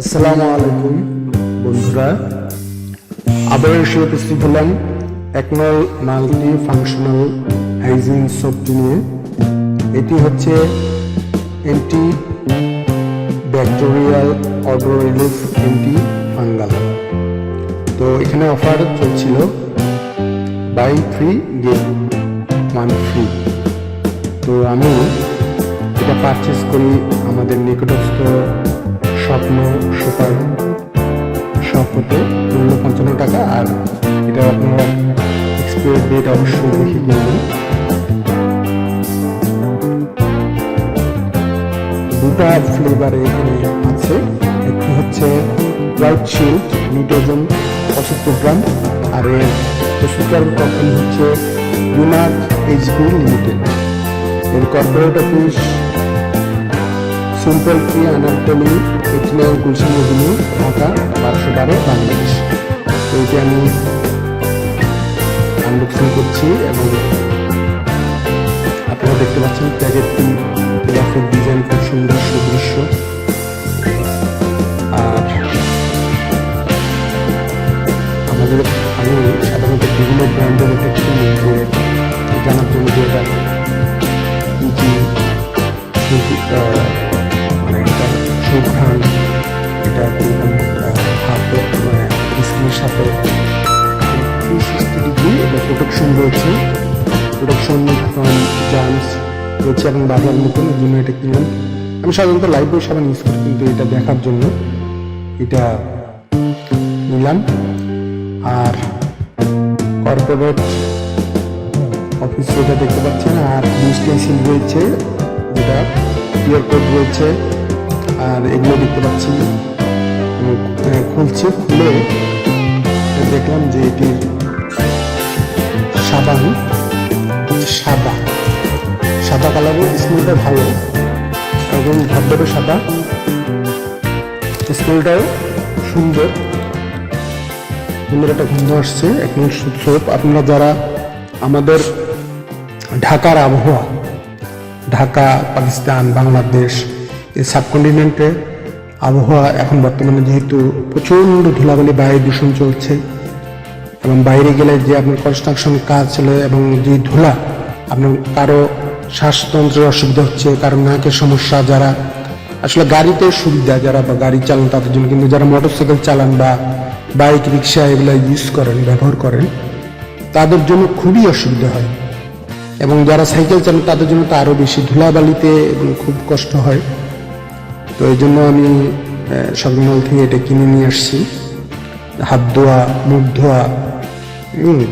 আসসালামু আলাইকুম বন্ধুরা। আবার এসে উপস্থিত হলাম একনল মাল্টি ফাংশনাল হাইজিন সোপটি নিয়ে এটি হচ্ছে anti bacterial odour relief anti fungal. তো এখানে অফার চলছিল buy three get one free. তো আমি এটা পারচেস করি আমাদের নিকটস্থ ডেট অবশ্যই দেখে কিনবেন দুটা ফ্লেভারে এখানে আছে। একটি হচ্ছে হোয়াইট শিল্ড নিউট্রোজেন পঁচাত্তর গ্রাম। আর এর প্রস্তুতকার কোম্পানি হচ্ছে ইউনাক এইচপি লিমিটেড এর corporate office simple eighty nine Gulshan Dhaka, বারোশো বারো, বাংলাদেশ। এটি আমি আনবক্সিং করছি এবং আপনারা দেখতে পাচ্ছেন প্যাকেটটি গ্রাফিক ডিজাইন খুব সুন্দর সুদৃশ্য আর আমাদের আমি সাধারণত বিভিন্ন ব্র্যান্ডের এটা কিনি যে জানার জন্য যে এটা কি কি মানে এটা মানে স্কিনের সাথে ডিগ্রি প্রোটেকশন রয়েছে প্রোটেকশন ফ্রম জার্মস রয়েছে এবং বাজার মতন এই জন্য এটা কিনলাম আমি সাধারণত বই সাবান ইউজ করি কিন্তু এটা দেখার জন্য এটা নিলাম। আর কর্পোরেট অফিস যেটা দেখতে পাচ্ছেন, আর ডিস্টেন্সিল রয়েছে, যেটা কোড রয়েছে। আর এগুলো দেখতে পাচ্ছি খুলছে, খুলে দেখলাম যে এটির সাবান সাদা। সাদা কালারের স্মেলটা ভালো। এবং ধবধবে সাদা। স্মেলটাও সুন্দর। সুন্দর একটা গন্ধ আসছে এখন সোপ। আপনারা যারা আমাদের ঢাকার আবহাওয়া, ঢাকা, পাকিস্তান, বাংলাদেশ, এই সাবকন্টিনেন্টে আবহাওয়া এখন বর্তমানে যেহেতু প্রচণ্ড ধুলাবালি, বায়ু দূষণ চলছে এবং বাইরে গেলে যে আপনার কনস্ট্রাকশন কাজ চলে এবং যে ধুলা, আপনার কারও শ্বাসতন্ত্রের অসুবিধা হচ্ছে, কারও নাকের সমস্যা, যারা আসলে গাড়িতে সুবিধা, যারা বা গাড়ি চালান তাদের জন্য, কিন্তু যারা মোটরসাইকেল চালান বা বাইক রিক্সা এগুলো ইউজ করেন, ব্যবহার করেন, তাদের জন্য খুবই অসুবিধা হয়। এবং যারা সাইকেল চালান তাদের জন্য তো আরও বেশি ধুলাবালিতে এবং খুব কষ্ট হয়। তো এই জন্য আমি শপিং মল থেকে এটা কিনে নিয়ে আসছি। হাত ধোয়া, মুখ ধোয়া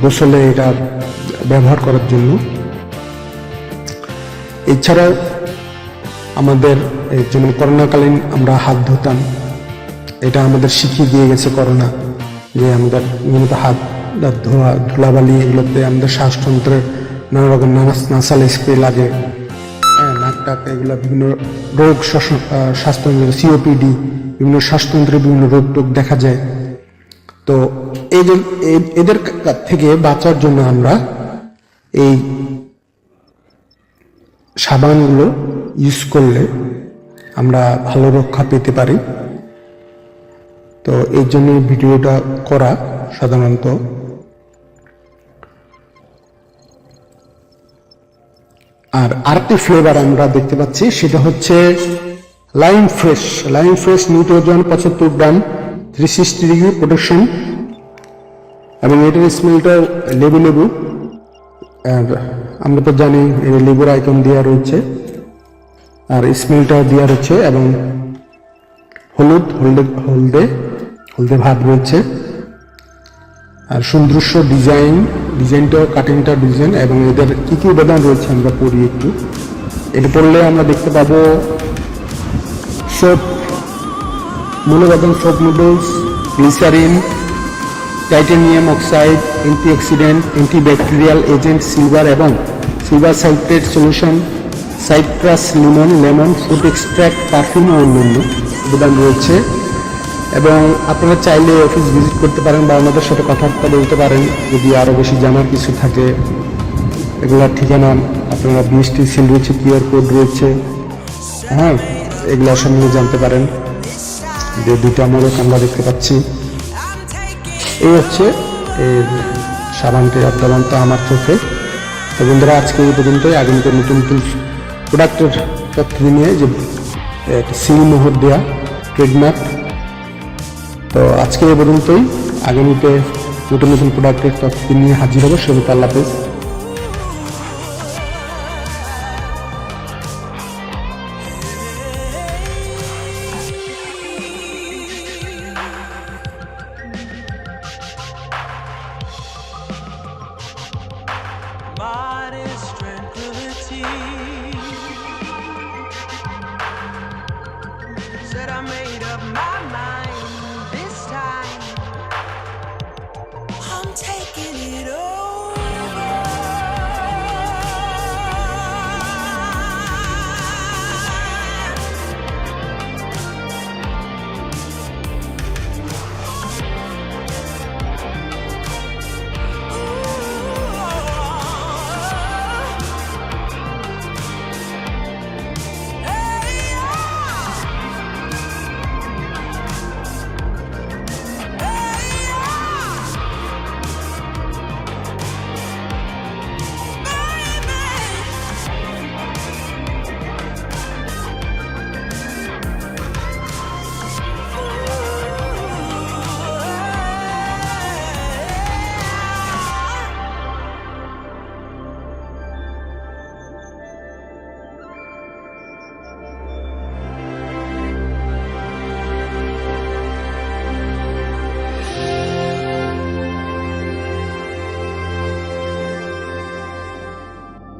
গোসলে এটা ব্যবহার করার জন্য। এছাড়াও আমাদের যেমন করোনাকালীন আমরা হাত ধুতাম, এটা আমাদের শিখিয়ে দিয়ে গেছে করোনা, যে আমাদের নিয়মিত হাত হাত ধোয়া, ধুলাবালি এগুলোতে আমাদের শ্বাসতন্ত্রের নানা রকম নানা, নাসাল স্প্রে লাগে। হ্যাঁ নাক টাক, এগুলো বিভিন্ন রোগ শ্বাসতন্ত্র সিওপিডি বিভিন্ন শ্বাসতন্ত্রে বিভিন্ন রোগ টোগ দেখা যায়। তো এই যে এদের থেকে বাঁচার জন্য আমরা এই সাবানগুলো ইউজ করলে আমরা ভালো রক্ষা পেতে পারি। তো এই জন্য ভিডিওটা করা সাধারণত। আর আরেকটি ফ্লেভার আমরা দেখতে পাচ্ছি, সেটা হচ্ছে লাইম ফ্রেশ লাইম ফ্রেশ নিউট্রোজন পঁচাত্তর গ্রাম। থ্রি সিক্সটি ডিগ্রি প্রোটেকশন এবং এটার স্মেলটা লেবু লেবু, আর আমরা তো জানি এর লেবুর আইকন দেওয়া রয়েছে, আর স্মেলটাও দেওয়া রয়েছে, এবং হলুদ, হলদে হলদে হলদে ভাব রয়েছে, আর সুন্দর্য ডিজাইন ডিজাইনটা কাটিংটা ডিজাইন এবং এদের কি কি উপাদান রয়েছে আমরা পড়ি একটু, এটা পড়লে আমরা দেখতে পাবো soap মনোবাদন soap noodles glycerine titanium oxide antioxidant antibacterial agent silver এবং silver sulphate solution citrus lemon lemon food extract perfume ও অন্যান্য উপাদান রয়েছে। এবং আপনারা চাইলে অফিস ভিজিট করতে পারেন বা আমাদের সাথে কথাবার্তা বলতে পারেন। যদি আরও বেশি জানার কিছু থাকে, এগুলার ঠিকানা আপনারা বিএসটি সিল রয়েছে কিউআর কোড রয়েছে। হ্যাঁ এগুলো সম্বন্ধে জানতে পারেন। যে দুইটা মোড়ক আমরা দেখতে পাচ্ছি। এই হচ্ছে এর সাবানটি অদ্যাবন্ত আমার চোখে। তো বন্ধুরা, আজকে এই পর্যন্তই। আগামীতে নতুন নতুন প্রোডাক্টের তথ্য নিয়ে যে সিল মোহর দেওয়া ট্রেডমার্ক তো আজকে এই পর্যন্তই। আগামীতে নতুন নতুন প্রোডাক্টের তথ্য নিয়ে হাজির হব। সেগুলো আল্লাহ